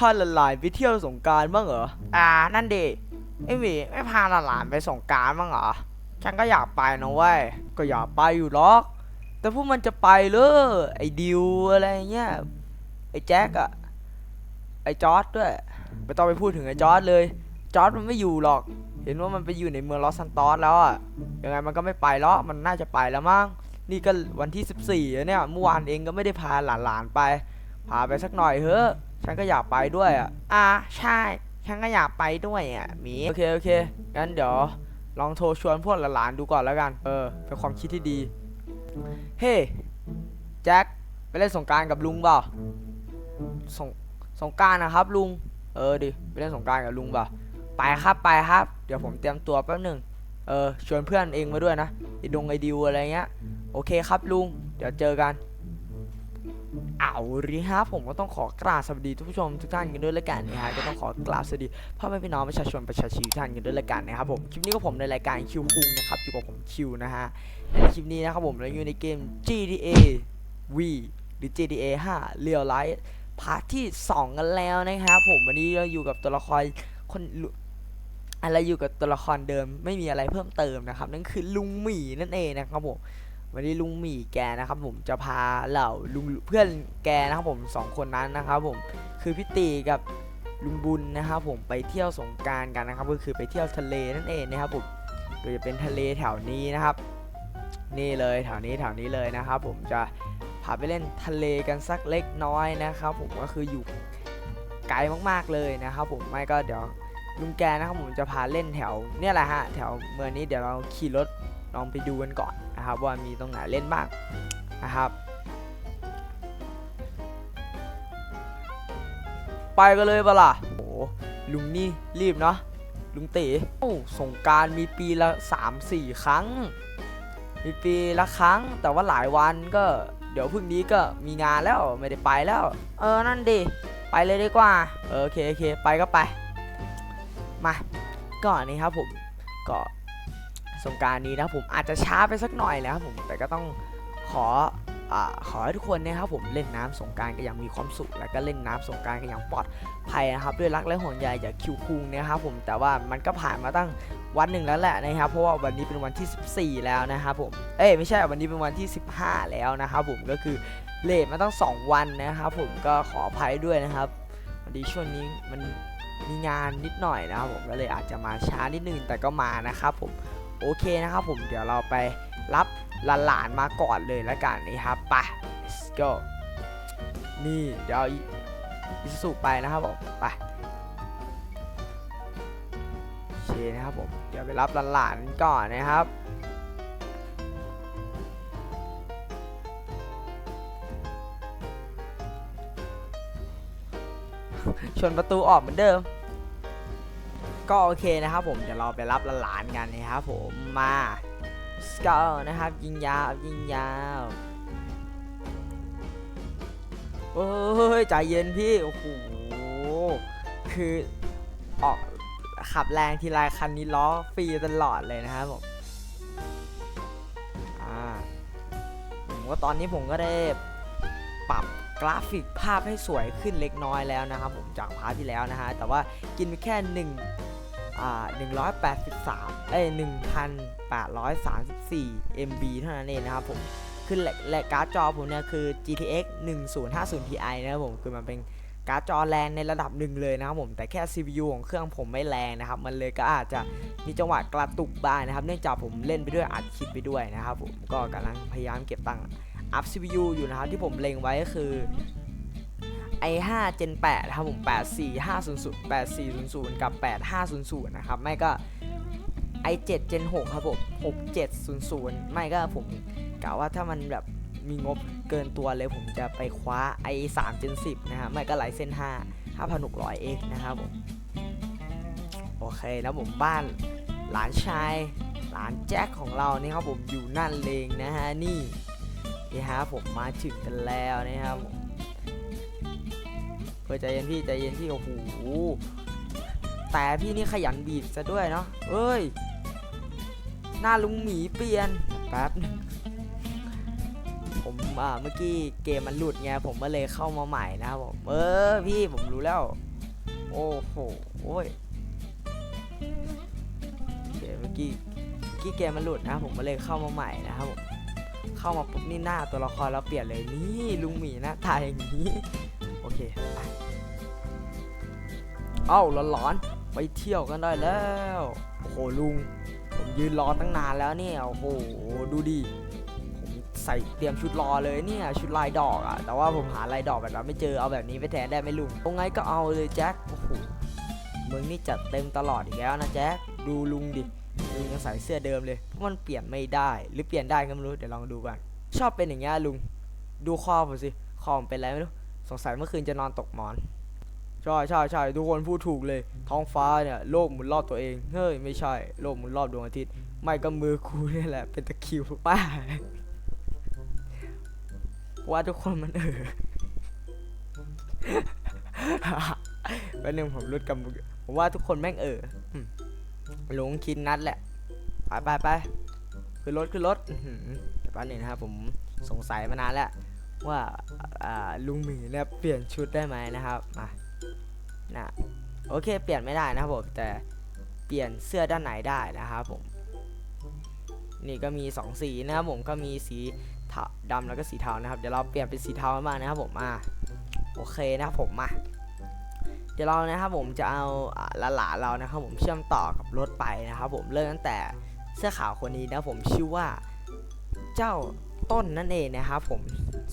ไอหมีไม่พาหลานๆไปเที่ยวสงกรารบ้างเหรอ อ่า นั่นดิไอหมีไม่พาหลานๆไปส่งกรารบ้างเหรอ ฉันก็อยากไปนะเว้ย ก็อยากไปอยู่หรอก แต่พวกมันจะไปเลยไอ้ดิวอะไรเงี้ย ไอ้แจ็คอะไอ้จอร์ดด้วยไม่ต้องไปพูดถึงไอ้จอร์ดเลย จอร์ดมันไม่อยู่หรอก เห็นว่ามันไปอยู่ในเมืองลอสซันตอสแล้วอะยังไงมันก็ไม่ไปหรอก มันน่าจะไปแล้วมั้ง นี่ก็วันที่ 14แล้วเนี่ย เมื่อวานเองก็ไม่ได้พาหลานๆไป พาไปสักหน่อยเถอะ ฉันก็อยากไปด้วยอะอ่าใช่ ฉันก็อยากไปด้วยอะหมีโอเคโอเคงั้นเดี๋ยวลองโทรชวนพวกหลานๆดูก่อนแล้วกัน เออ เป็นความคิดที่ดี เฮ้แจ็คไปเล่นสงกรารกับลุงเปล่าสงสงกรารนะครับ ลุง เออดิไปเล่นสงกรารกับลุงเปล่าไปครับไปครับ เดี๋ยวผมเตรียมตัวแป๊บหนึ่งเออชวนเพื่อนเองมาด้วยนะไอดงไอดิวอะไรเงี้ย โอเคครับลุง เดี๋ยวเจอกัน เอาละครับผมก็ต้องขอกราบสวัสดีทุกผู้ชมทุกท่านกันด้วยละกันนะฮะก็ต้องขอกราบสวัสดีพ่อแม่พี่น้องประชาชนประชาชนทุกท่านกันด้วยละกันนะครับผมคลิปนี้ก็ผมในรายการคิวคุงนะครับอยู่กับผมคิวนะฮะในคลิปนี้นะครับผมเราอยู่ในเกม GTA V หรือ GTA 5 Real Life พาร์ทที่ 2 กันแล้วนะครับผมวันนี้เราอยู่กับตัวละครคนอะไรอยู่กับตัวละครเดิมไม่มีอะไรเพิ่มเติมนะครับนั่นคือลุงหมีนั่นเองนะครับผม วันนี้ลุงหมี่แกนะครับ ผมจะพาเหล่าลุงเพื่อนแกนะครับผมสองคนนั้นนะครับ ผมคือพี่ตีกับลุงบุญนะครับผมไปเที่ยวสงการกันนะครับ ก็คือไปเที่ยวทะเลนั่นเองนะครับผมโดยจะเป็นทะเลแถวนี้นะครับ นี่เลยแถวนี้แถวนี้เลยนะครับ ผมจะพาไปเล่นทะเลกันสักเล็กน้อยนะครับ ผมก็คืออยู่ไกลมากๆเลยนะครับ ผมไม่ก็เดี๋ยวลุงแกนะครับผมจะพาเล่นแถวเนี่ยแหละฮะแถวเมืองนี้เดี๋ยวเราขี่รถลองไปดูกันก่อน นะครับว่ามีตรงไหนเล่นบ้างนะครับไปกันเลยเปล่ะโอ้โหลุงนี่รีบเนาะลุงตีโอ้สงการมีปีละ 3 4 ครั้ง มีปีละครั้ง แต่ว่าหลายวันก็เดี๋ยวพรุ่งนี้ก็มีงานแล้วไม่ได้ไปแล้ว เออนั่นดิไปเลยดีกว่าโอเคโอเคไปก็ไป มาก่อนนี้ครับผมก็ สงการนี้นะครับผมอาจจะช้าไปสักหน่อยนะครับผมแต่ก็ต้องขออขอให้ทุกคนนะครับผมเล่นน้ำสงการกันอย่างมีความสุข แล้วก็เล่นน้ำสงการกันอย่างปลอดภัยนะครับด้วยรักและห่วงใยจาคิวคุงนะครับผมแต่ว่ามันก็ผ่านมาตั้งวันหนึ่งแล้วแหละนะครับเพราะว่าวันนี้เป็นวันที่ 14 แล้วนะครับผมเอ้ยไม่ใช่วันนี้เป็นวันที่ 15 แล้วนะครับผมก็คือเลทมาตั้ง 2 วันนะครับผมก็ขออภัยด้วยนะครับพอดีช่วงนี้มันมีงานนิดหน่อยนะครับผมก็เลยอาจจะมาช้านิดนึงแต่ก็มานะครับผม โอเคนะครับผมเดี๋ยวเราไปรับหลานๆมาก่อนเลยแล้วกันนะครับไป let's go นี่เดี๋ยวอาอิสุสุไปนะครับผมไปโอเคนะครับผมเดี๋ยวไปรับหลานๆก่อนนะครับชนประตูออกเหมือนเดิม ก็โอเคนะครับผมเดี๋ยวเราไปรับหลานกันนะครับผมมา let's go นะครับ ยิงยาวยิงยาวโอ้ยใจเย็นพี่โอ้โหคือออกขับแรงทีไรคันนี้ล้อฟรีตลอดเลยนะครับผมอ่าผมว่าตอนนี้ผมก็ได้ปรับกราฟิกภาพให้สวยขึ้นเล็กน้อยแล้วนะครับผมจากพาร์ทที่แล้วนะฮะแต่ว่ากินไปแค่1อ่า 183 เอ้ย 1,834 MB เท่านั้นเองนะครับผม คือแหลกแหลกการ์ดจอผมเนี่ยคือ GTX 1050 Ti นะครับผม คือมันเป็นการ์ดจอแรงในระดับหนึ่งเลยนะครับผม แต่แค่ CPU ของเครื่องผมไม่แรงนะครับ มันเลยก็อาจจะมีจังหวะกระตุกบ้างนะครับ เนื่องจากผมเล่นไปด้วยอัดคลิปไปด้วยนะครับผม ก็กำลังพยายามเก็บตังค์อัพ CPU อยู่นะครับที่ผมเล็งไว้ก็คือ i5 Gen 8นะครับผม 84500 8400 กับ 8500 นะครับ ไม่ก็ i7 Gen 6 ครับผม 6700 ไม่ก็ผมกะว่าถ้ามันแบบมีงบเกินตัวเลยผมจะไปคว้า i3 Gen 10 นะฮะ ไม่ก็ไลเซน5 5600X นะครับผม โอเคแล้วผมบ้านหลานชาย หลานแจ็คของเรานี่ครับผมอยู่นั่นเลงนะฮะ นี่นี่ฮะผมมาถึงกันแล้วนะครับผม ใจเย็นพี่ใจเย็นพี่โอ้โหแต่พี่นี่ขยันบีบซะด้วยเนาะเอ้ย หน้าลุงหมีเปลี่ยนแป๊บผมอะเมื่อกี้เกมมันหลุดไงผมก็เลยเข้ามาใหม่นะครับผมเออพี่ผมรู้แล้ว โอ้โหโอ้ยเคเมื่อกี้เมื่อกี้เกมมันหลุดนะ ผมก็เลยเข้ามาใหม่นะครับผมเข้ามาปุ๊บนี่หน้าตัวละครเราเปลี่ยนเลยนี่ลุงหมีหน้าตาอย่างนี้ ไปเอ้าร้อนๆไปเที่ยวกันได้แล้ว โอ้โหลุง ผมยืนรอตั้งนานแล้วเนี่ย โอ้โห ดูดิ ผมใส่เตรียมชุดรอเลยเนี่ย ชุดลายดอกอะแต่ว่าผมหาลายดอกแบบนั้นไม่เจอ เอาแบบนี้ไปแทนได้ไหมลุงเอาไงก็เอาเลยแจ็ค โอ้โห มึงนี่จัดเต็มตลอดอีกแล้วนะแจ็ค ดูลุงดิ ลุงยังใส่เสื้อเดิมเลยเพราะมันเปลี่ยนไม่ได้ หรือเปลี่ยนได้ก็ไม่รู้ เดี๋ยวลองดูกัน ชอบเป็นอย่างเงี้ยลุง ดูคอผมสิ คอผมเป็นอะไรไม่รู้ สงสัยเมื่อคืนจะนอนตกหมอนใช่ใช่ใช่ทุกคนพูดถูกเลย ท้องฟ้าเนี่ยโลกหมุนรอบตัวเองเฮ้ยไม่ใช่โลกหมุนรอบดวงอาทิตย์ไม่ก็มือกูนี่แหละ เป็นตะคริวป้าว่าทุกคนมันเออแป๊บนึงผมรุดกับมือผมว่าทุกคนแม่งเอออืมลุงคิดนัดแหละ ไปไปไปขึ้นรถขึ้นรถอื้อหือเดี๋ยวแป๊บนึงนะครับผมสงสัยมานานแล้ว ว่าาลุงหมีเนี่ยเปลี่ยนชุดได้ไหมนะครับมานะโอเค เปลี่ยนไม่ได้นะครับผมแต่เปลี่ยนเสื้อด้านไหนได้นะครับผมนี่ก็มี 2 สีนะครับผมก็มีสีเทาดำแล้วก็สีเทานะครับเดี๋ยวเราเปลี่ยนเป็นสีเทามานะครับผมมาโอเคนะครับผมมาเดี๋ยวเรานะครับผมจะเอาอ่าหลานเรานะครับผมเชื่อมต่อกับรถไปนะครับผมเริ่มตั้งแต่เสื้อขาวคนนี้นะครับผมชื่อว่าเจ้า ต้นนั่นเองนะครับผม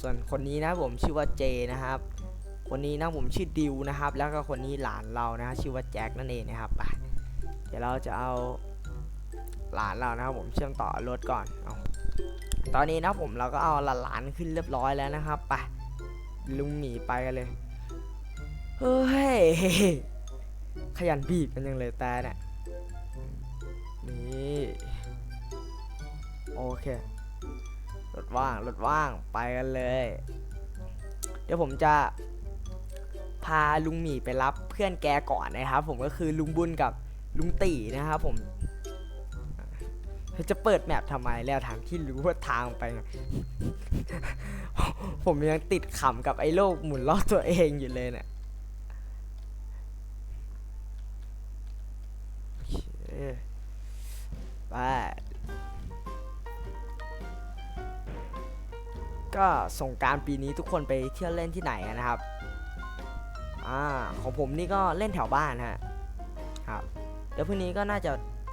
ส่วนคนนี้นะผมชื่อว่าเจนะครับคนนี้นะผมชื่อดิวนะครับ แล้วก็คนนี้หลานเรานะชื่อว่าแจ็คนั่นเองนะครับไปเดี๋ยวเราจะเอาหลานเรานะครับผมเชื่อมต่อรถก่อนเอาตอนนี้นะผมเราก็เอาหลานขึ้นเรียบร้อยแล้วนะครับไปลุงหมีไปกันเลยเฮ้ยขยันบีบกันยังเลยแต่เนี่ยนี่โอเค รถว่างรถว่างไปกันเลย เดี๋ยวผมจะพาลุงหมีไปรับเพื่อนแกก่อนนะครับ ผมก็คือลุงบุญกับลุงตีนะครับผมจะเปิดแมปทำไมแล้วทางที่รู้ว่าทางไป ผมยังติดขำกับไอ้โลกหมุนรอบตัวเองอยู่เลยเนี่ยไป ก็สงการปีนี้ทุกคนไปเที่ยวเล่นที่ไหนนนะครับอ่าของผมนี่ก็เล่นแถวบ้านฮะครับเดี๋ยวพรุ่งนี้ก็น่าจะ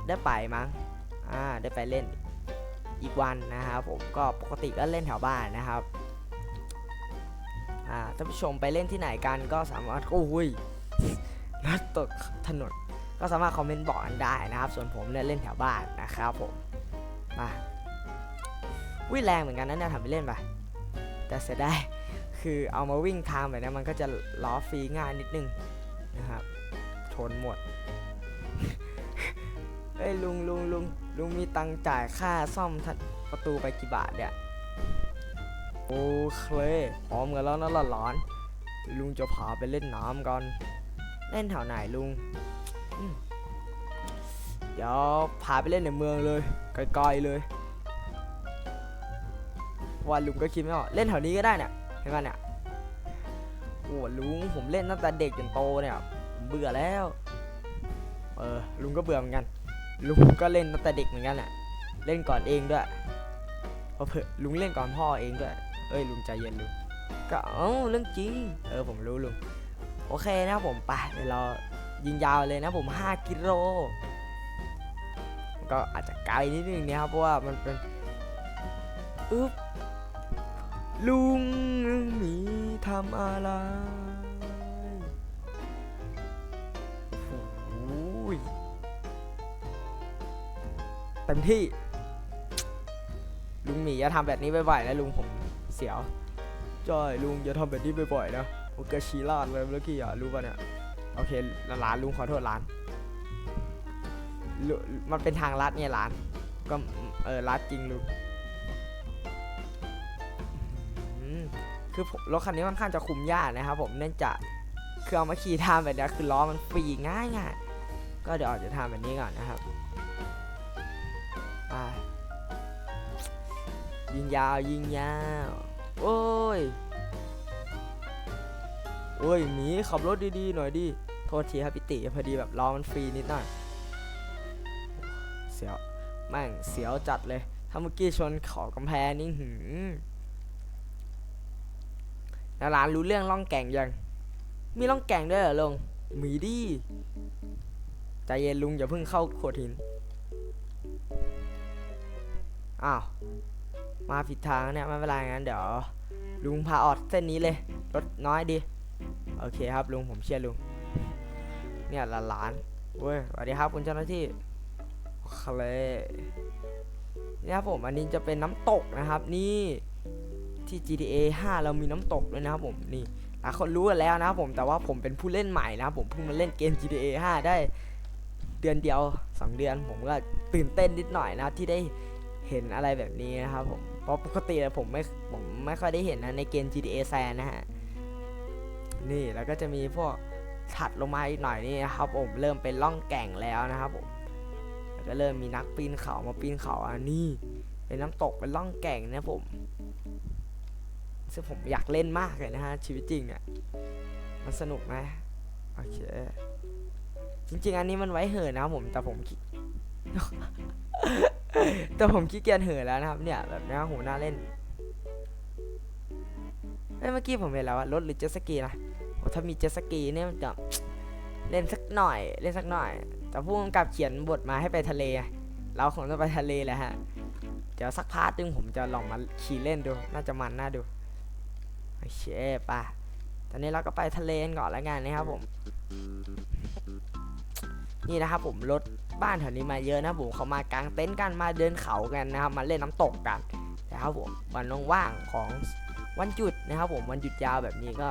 ได้ไปมั้งอ่าได้ไปเล่นอีกวันนะครับผมก็ปกติก็เล่นแถวบ้านนะครับอ่าท่านผู้ชมไปเล่นที่ไหนกันก็สามารถโอ้ยรถตกถนนก็สามารถคอมเมนต์บอกกันได้นะครับ ส่วนผมเนี่ยเล่นแถวบ้านนะครับผมมาวิ่งแรงเหมือนกันนะเนี่ยทำไปเล่นไป แต่เสียดายคือเอามาวิ่งทางแบบนี้มันก็จะล้อฟรีง่ายนิดนึงนะครับชนหมดเอ้ยลุงลุงลุงลุงมีตังค์จ่ายค่าซ่อมประตูไปกี่บาทเนี่ยโอเคพร้อมกันแล้วนะหลานลุงจะพาไปเล่นน้ำกันเล่นแถวไหนลุงอืมเดี๋ยวพาไปเล่นในเมืองเลยไกลๆเลย ว่าลุงก็คิดไม่ออกเล่นแถวนี้ก็ได้เนี่ยเห็นไหมเนี่ยโอ้ลุงผมเล่นตั้งแต่เด็กจนโตเนี่ยผมเบื่อแล้ว เออลุงก็เบื่อเหมือนกัน ลุงก็เล่นตั้งแต่เด็กเหมือนกันแหละเล่นก่อนเองด้วยเพราะเผื่อลุงเล่นก่อนพ่อเองด้วยเอ้ยลุงใจเย็นลุงก็เอ้าเรื่องจริงเออผมรู้ลุงโอเคนะผมไปเดี๋ยวเรายิงยาวเลยนะผม 5 กิโลก็อาจจะไกลนิดนึงนะครับเพราะว่ามันเป็นอึ๊บ ลุงหมีทำอะไรโอ้โหเต็มที่ ลุงหมีอย่าทำแบบนี้บ่อยๆนะลุงผมเสียวจอยลุงอย่าทำแบบนี้บ่อยๆนะโอเคชีลาดเลยเมื่อกี้อะรู้ป่ะเนี่ยโอเคร้านลุงขอโทษร้านมันเป็นทางลัดไงร้าน ก็เออลัดจริงลุง คือรถคันนี้ค่อนข้างจะคุมยากนะครับผมเนื่องจากคือเอามาขี่ทางแบบนี้คือล้อมันฟรีง่ายๆก็เดี๋ยวอาจจะทำแบบนี้ก่อนนะครับยิงยาวยิงยาวโอ้ยโอ้ยหมีขับรถดีๆหน่อยดิโทษทีครับพี่ติพอดีแบบล้อมันฟรีนิดหน่อยเสียวแม่งเสียวจัดเลยถ้าเมื่อกี้ชนเขอกำแพงนี่หืม แล้วร้านรู้เรื่องล่องแก่งยัง มีล่องแก่งด้วยเหรอลุงมีดิใจเย็นลุงอย่าเพิ่งเข้าโขดหิน อ้าว มาผิดทางเนี่ยไม่เป็นไรงั้นเดี๋ยว ลุงพาออกเส้นนี้เลยรถน้อยดี โอเคครับลุงผมเชื่อลุง เนี่ยหลานเว้ยสวัสดีครับคุณเจ้าหน้าที่เคเนี่ยครับผมอันนี้จะเป็นน้ำตกนะครับนี่ ที่ GTA 5 เรามีน้ำตกด้วยนะครับผมนี่หลายคนรู้กันแล้วนะครับผมแต่ว่าผมเป็นผู้เล่นใหม่นะครับผมเพิ่งมาเล่นเกม GTA 5 ได้เดือนเดียว 2 เดือนผมก็ตื่นเต้นนิดหน่อยนะที่ได้เห็นอะไรแบบนี้นะครับผมเพราะปกติผมไม่ผมไม่ค่อยได้เห็นนะในเกม GTA San นะฮะนี่แล้วก็จะมีพวกถัดลงมาอีกหน่อยนี่นะครับผมเริ่มเป็นล่องแก่งแล้วนะครับผมแล้วก็เริ่มมีนักปีนเขามาปีนเขาอันนี้เป็นน้ำตกเป็นล่องแก่งนะผม ซึ่งผมอยากเล่นมากเลยนะฮะ ชีวิตจริงอะ มันสนุกไหมโอเค จริง ๆ อันนี้มันไว้เหินนะผม แต่ผมแต่ผมขี้เกียจเหินแล้วนะครับ เนี่ย แบบนี้โหน่าเล่นเมื่อกี้ผมเห็นแล้วว่ารถหรือเจ็ตสกีนะโอ้ถ้ามีเจ็ตสกีเนี่ยมันจะเล่นสักหน่อย เล่นสักหน่อย แต่ผู้กำกับเขียนบทมาให้ไปทะเล เราคงต้องไปทะเลแหละฮะ เดี๋ยวสักพาร์ทนึงผมจะลองมาขี่เล่นดู น่าจะมันน่าดู โอเคป่ะตอนนี้เราก็ไปทะเลกันก่อนแล้วกันนะครับผม นี่นะครับผมรถบ้านแถวนี้มาเยอะนะผมเขามากางเต็นท์กันมาเดินเขากันนะครับ มาเล่นน้ำตกกันนะครับผมวันว่างๆของวันหยุดนะครับ ผมวันหยุดยาวแบบนี้ก็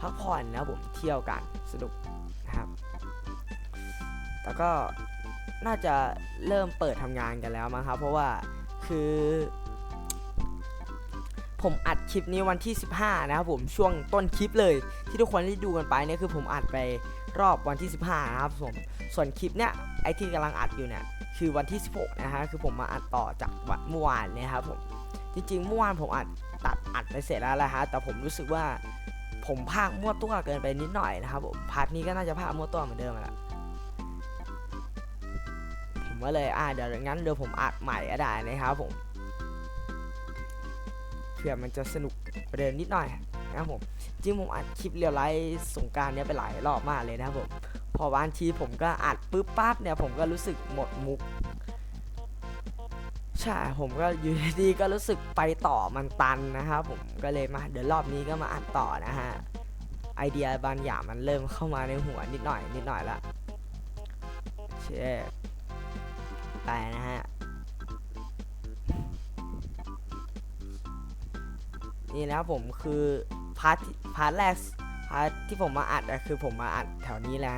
พักผ่อนนะครับผมเที่ยวกันสนุกนะครับแล้วก็น่าจะเริ่มเปิดทำงานกันแล้วมั้งครับ เพราะว่าคือ ผมอัดคลิปนี้วันที่ 15 นะครับผมช่วงต้นคลิปเลยที่ทุกคนได้ดูกันไปเนี่ยคือผมอัดไปรอบวันที่ 15 นะครับผมส่วนคลิปเนี่ยไอที่กำลังอัดอยู่เนี่ยคือวันที่ 16 นะฮะคือผมมาอัดต่อจากวันเมื่อวานเนี่ยครับผมจริงๆเมื่อวานผมอัดตัดอัดไปเสร็จแล้วแหละฮะแต่ผมรู้สึกว่าผมพากมั่วตัวเกินไปนิดหน่อยนะครับผมพาร์ทนี้ก็น่าจะพากมั่วตัวเหมือนเดิมแหละผมก็เลยอ่าเดี๋ยวงั้นเดี๋ยวผมอัดใหม่ก็ได้นะครับผม เพื่อมันจะสนุกประเด็นนิดหน่อยนะครับผมจริงผมอัดคลิปเรียวไลฟ์สงการเนี้ยไปหลายรอบมากเลยนะครับผมพอบางทีผมก็อัดปุ๊บปั๊บเนี่ยผมก็รู้สึกหมดมุกใช่ผมก็อยู่ดีๆก็รู้สึกไปต่อมันตันนะครับผมก็เลยมาเดี๋ยวรอบนี้ก็มาอัดต่อนะฮะไอเดียบางอย่างมันเริ่มเข้ามาในหัวนิดหน่อยนิดหน่อยละเช่ไปนะฮะ นี่นะครับผมคือพาร์ทพาร์ทแรกพาร์ทที่ผมมาอัดอะคือผมมาอัดแถวนี้แหละ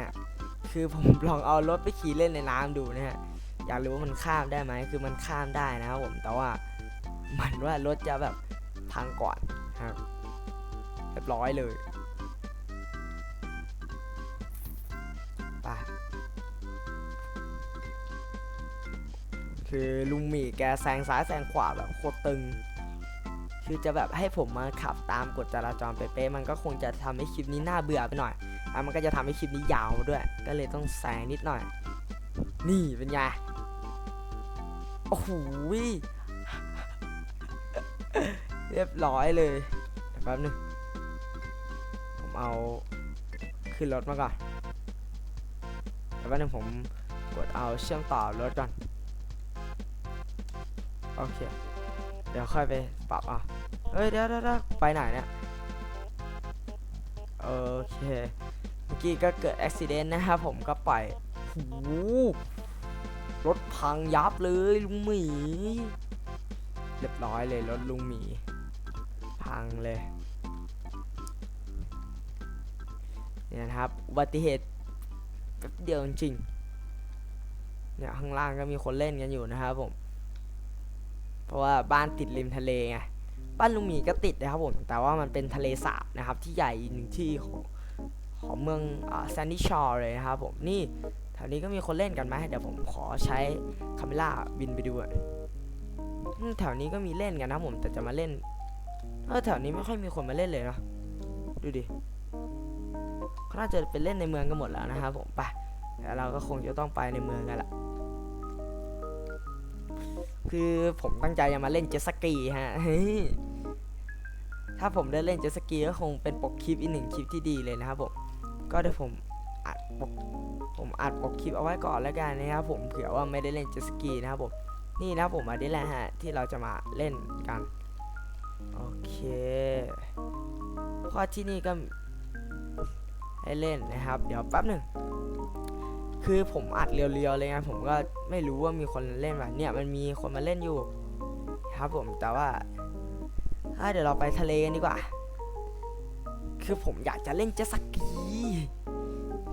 คือผมลองเอารถไปขี่เล่นในน้ำดูนะฮะอยากรู้ว่ามันข้ามได้ไหมคือมันข้ามได้นะครับผมแต่ว่ามันว่ารถจะแบบพังก่อนครับเรียบร้อยเลยไป่ะคือลุงหมีแกแซงซ้ายแซงขวาแบบโคตรตึง คือจะแบบให้ผมมาขับตามกฎจราจรเป๊ะๆมันก็คงจะทำให้คลิปนี้น่าเบื่อไปหน่อยอะมันก็จะทำให้คลิปนี้ยาวด้วย ก็เลยต้องแซงนิดหน่อย นี่เป็นไงโอ้โหเรียบร้อยเลยเดี๋ยวแป๊บนึงผมเอาขึ้นรถมาก่อนเดี๋ยวแป๊บนึงผมกดเอาเชื่อมต่อรถก่อน โอเค เดี๋ยวค่อยไปปรับเอะเฮ้ยเดี๋ยวเดี๋ยวเดี๋ยวไปไหนเนี่ยโอเคเมื่อกี้ก็เกิดอุบิเหตุนะครับผมก็ปล่อยหูรถพังยับเลยลุงหมีเรียบร้อยเลยรถลุงหมี พังเลยเนี่ยนะครับอุบัติเหตุแป๊บเดียวจริงเนี่ยข้างล่างก็มีคนเล่นกันอยู่นะครับผม เพราะว่าบ้านติดริมทะเลไงบ้านลุงหมีก็ติดนะครับผมแต่ว่ามันเป็นทะเลสาบนะครับ ที่ใหญ่หนึ่งที่ของของเมืองแซนดี้ชอร์เลยนะครับผมนี่แถวนี้ก็มีคนเล่นกันไหมเดี๋ยวผมขอใช้คาเมล่าบินไปดูอะแถวนี้ก็มีเล่นกันนะผมแต่จะมาเล่นเออแถวนี้ไม่ค่อยมีคนมาเล่นเลยเนาะดูดิเขาน่าจะไปเล่นในเมืองกันหมดแล้วนะครับผมไปแล้วเราก็คงจะต้องไปในเมืองกันละ คือผมตั้งใจจะมาเล่นเจ็ตสกีฮะถ้าผมได้เล่นเจ็ตสกีก็คงเป็นปกคลิปอีกหนึ่งคลิปที่ดีเลยนะครับผมก็เดี๋ยวผมอัดปกผมอัดปกคลิปเอาไว้ก่อนแล้วกันนะครับผมเผื่อว่าไม่ได้เล่นเจ็ตสกีนะครับผมนี่นะผมอันนี้แหละฮะที่เราจะมาเล่นกันโอเคเพราะที่นี่ก็ให้เล่นนะครับ เดี๋ยวแป๊บหนึ่ง คือผมอัดเรียวๆเลยไงผมก็ไม่รู้ว่ามีคนเล่นแบบเนี่ยมันมีคนมาเล่นอยู่ ครับผมแต่ว่าเดี๋ยวเราไปทะเลกันดีกว่า คือผมอยากจะเล่นเจ็ตสกี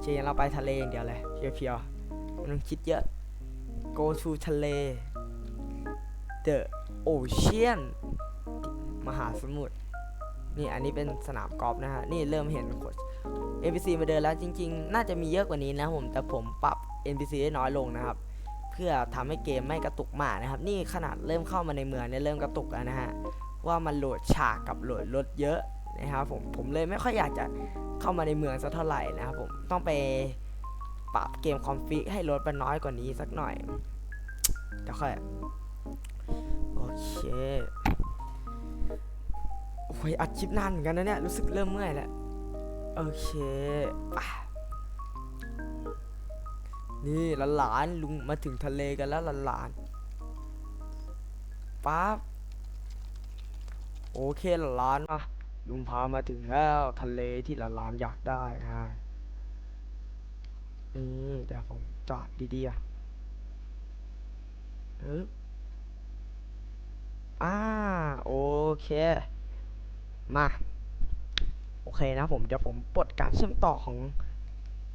เจนเราไปทะเลอย่างเดียวเลยเพียวๆไม่ต้องคิดเยอะ go to ทะเล the ocean มหาสมุทรนี่อันนี้เป็นสนามกอล์ฟนะฮะ นี่เริ่มเห็นคน NPC มาเดินแล้วจริง ๆ น่าจะมีเยอะกว่านี้นะผมแต่ผมปรับ NPC ให้น้อยลงนะครับ เพื่อทำให้เกมไม่กระตุกมากนะครับ นี่ขนาดเริ่มเข้ามาในเมืองเนี่ยเริ่มกระตุกแล้วนะฮะว่ามันโหลดฉากกับโหลดรถเยอะนะครับผมผมเลยไม่ค่อยอยากจะเข้ามาในเมืองสักเท่าไหร่นะครับผมต้องไปปรับเกมคอมฟิกให้รถมันน้อยกว่านี้สักหน่อยเดี๋ยวค่อยโอเคโอ้ยอัดคลิปนานเหมือนกันนะเนี่ยรู้สึกเริ่มเมื่อยแล้ว โอเคไปนี่หลานๆลุงมาถึงทะเลกันแล้วหลานๆปั๊บโอเคหลานๆมาลุงพามาถึงแล้วทะเลที่หลานๆอยากได้นะนี่เดี๋ยวผมจอดดีๆอะเอออ่าโอเค มา โอเคนะผมเดี๋ยวผมปลดการเชื่อมต่อของ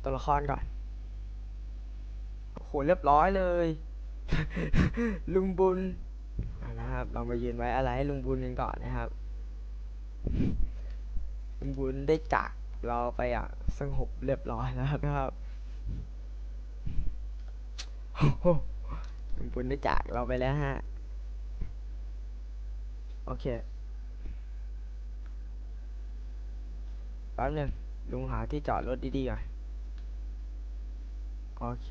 ตัวละครก่อนโอ้โหเรียบร้อยเลย ลุงบุญนะครับ เรามายืนไว้อะไรให้ลุงบุญกันก่อนนะครับ ลุงบุญได้จากเราไปอย่างสงบเรียบร้อยแล้วนะครับลุงบุญได้จากเราไปแล้วฮะ โอเค แป๊บนึงลุงหาที่จอดรถดีๆก่อนโอเค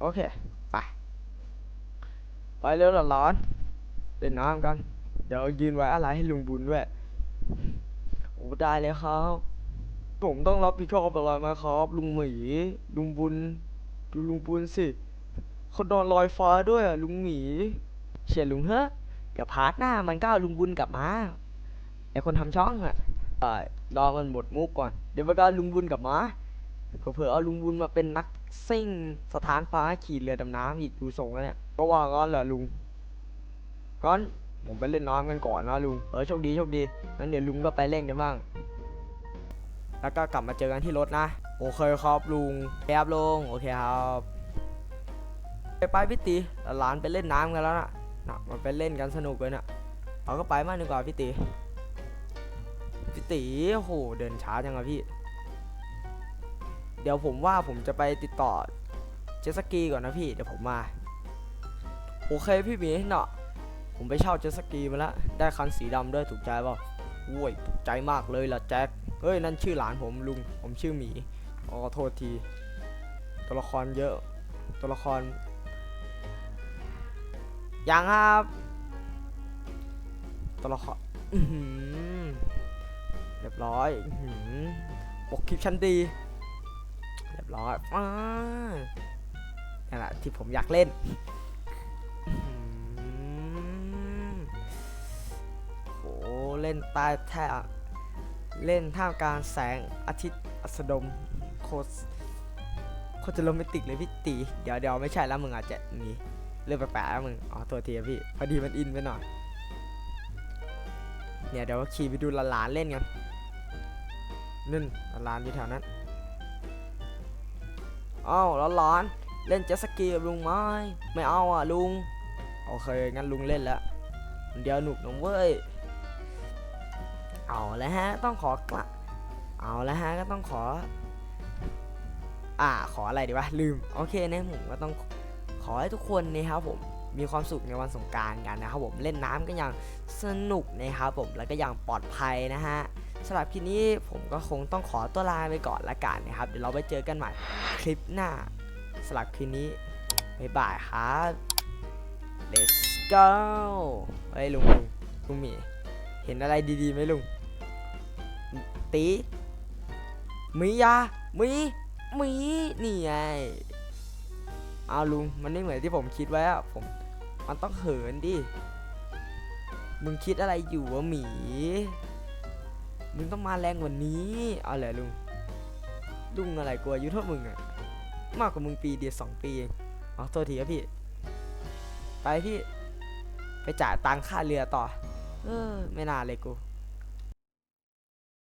โอเค ไป ไปเร็วร้อนๆเล่นน้ำกัน เดี๋ยวยืนไว้อะไรให้ลุงบุญด้วย โอ้ได้เลยครับ ผมต้องรับผิดชอบอะไรไหมครับ ลุงหมีลุงบุญดูลุงบุญสิเขานอนลอยฟ้าด้วยอะลุงหมีเชียร์ลุงเฮ้เดี๋ยวพาร์ทหน้ามันก็เอาลุงบุญกลับมาไอคนทำช่องอะใช่รอมันหมดมุกก่อน เดี๋ยวมันก็ลุงบุญกลับมาเผื่อเอาลุงบุญมาเป็นนักซิ่งสถานฟ้าขี่เรือดำน้ำอีกดูทรงแล้วเนี่ยก็ว่างั้นแหละลุงงั้น ผมไปเล่นน้ำกันก่อนนะลุง เออโชคดีโชคดีงั้นเดี๋ยวลุงก็ไปเล่นกันบ้าง แล้วก็กลับมาเจอกันที่รถนะ โอเคครับลุงครับลุงโอเคครับไปไปพี่ตีหลานไปเล่นน้ำกันแล้วนะนะมันไปเล่นกันสนุกเลยนะเอาก็ไปมากดีกว่าพี่ตีพี่ตีโอ้โหเดินช้าจังอะพี่ เดี๋ยวผมว่าผมจะไปติดต่อเจตสกีก่อนนะพี่ เดี๋ยวผมมา โอเคพี่หมีเนาะ ผมไปเช่าเจ็ตสกีมาแล้วได้คันสีดำด้วยถูกใจเปล่าโว้ยถูกใจมากเลยล่ะแจ็คเฮ้ยนั่นชื่อหลานผมลุง ผมชื่อหมีอ๋อโทษที ตัวละครเยอะ ตัวละครยังครับตัวละครเรียบร้อยปกคลิปชั้นดี เรียบร้อยอ่านั่นแหละที่ผมอยากเล่น ล่นใต้แท่เล่นท่ามกลางแสงอาทิตย์อัสดมโคตรโคตรจะโรแมนติกเลยพี่ตีเดี๋ยวเดี๋ยวไม่ใช่แล้วมึงอาจจะมีเรื่องแปลกๆแล้วมึงอ๋อตัวทีอะพี่ พอดีมันอินไปหน่อยเนี่ยเดี๋ยวขี่ไปดูหลานๆเล่นกันนั่นหลานอยู่แถวนั้นอ้าวหลานๆเล่นเจ็ตสกีกับลุงไหมไม่เอาอะลุงโอเคงั้นลุงเล่นแล้วเดี๋ยวหนุกนะเว้ย เอาแล้วฮะต้องขอกละเอาแล้วฮะก็ต้องขอ อ่าขออะไรดีวะลืมโอเคนะผมก็ต้องขอให้ทุกคนนะครับผมมีความสุขในวันสงการกันนะครับผมเล่นน้ำกันอย่างสนุกนะครับผมแล้วก็อย่างปลอดภัยนะฮะสำหรับคลิปนี้ผมก็คงต้องขอตัวลาไปก่อนละกันนะครับ เดี๋ยวเราไปเจอกันใหม่คลิปหน้าสำหรับคลิปนี้บ๊ายบายครับ let's go เฮ้ยลุงลุงลุงมีเห็นอะไรดีๆไหมลุง ตีมียามีมีนี่ไงเอาลุงมันไม่เหมือนที่ผมคิดไว้อะผมมันต้องเหินดิมึงคิดอะไรอยู่วะหมี มึงต้องมาแรงกว่านี้เอาเลยลุงลุงอะไรกลัวอายุเท่ามึงอะมากกว่ามึงปีเดียวสองปีเองเอาโทษทีครับพี่ ไปพี่ ไปจ่ายตังค่าเรือต่อ เออ ไม่น่าเลยกู